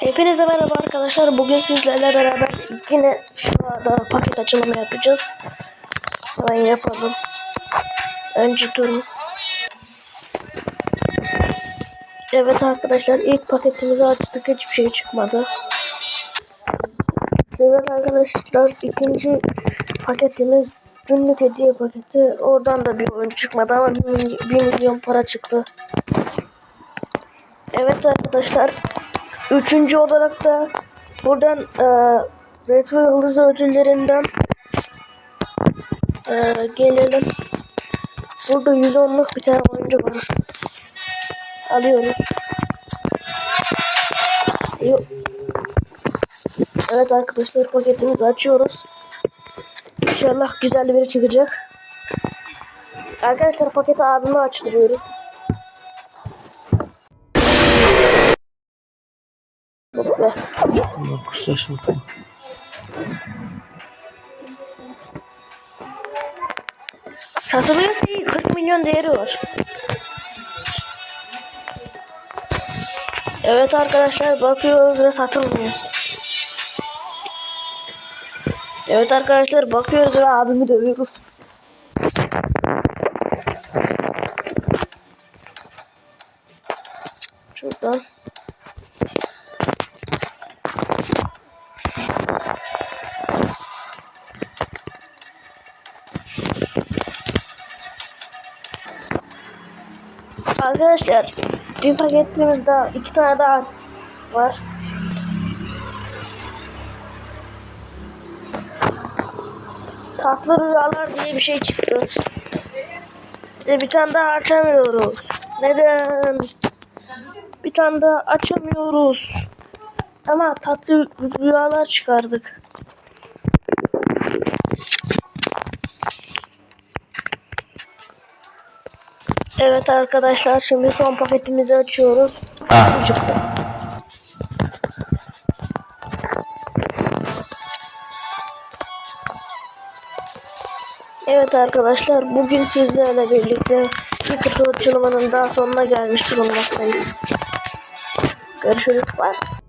Hepinize merhaba arkadaşlar. Bugün sizlerle beraber yine da paket açılımı yapacağız. Hemen yapalım. Önce durun. Evet arkadaşlar ilk paketimizi açtık. Hiçbir şey çıkmadı. Evet arkadaşlar ikinci paketimiz günlük hediye paketi. Oradan da bir oyun çıkmadı ama 1 milyon para çıktı. Evet arkadaşlar Üçüncü olarak da buradan e, retro yıldız ödüllerinden e, gelelim. Burada 110'luk bir tane oyuncu var. Alıyoruz. Yo- Evet arkadaşlar paketimizi açıyoruz. İnşallah güzel biri çıkacak. Arkadaşlar paketi abime açtırıyoruz. Allah kuşlar bakayım. Satılıyor değil. 40 milyon değeri var. Evet arkadaşlar bakıyoruz ve satılmıyor. Evet arkadaşlar bakıyoruz ve abimi dövüyoruz. Şuradan. Arkadaşlar bir paketimiz daha iki tane daha var. Tatlı rüyalar diye bir şey çıktı. Bir bir tane daha açamıyoruz. Neden? Bir tane daha açamıyoruz. Ama tatlı rüyalar çıkardık. Evet arkadaşlar şimdi son paketimizi açıyoruz. Çıktı. Evet arkadaşlar bugün sizlerle birlikte bir kutu açılımının daha sonuna gelmiş bulunmaktayız. Görüşürüz. Bye.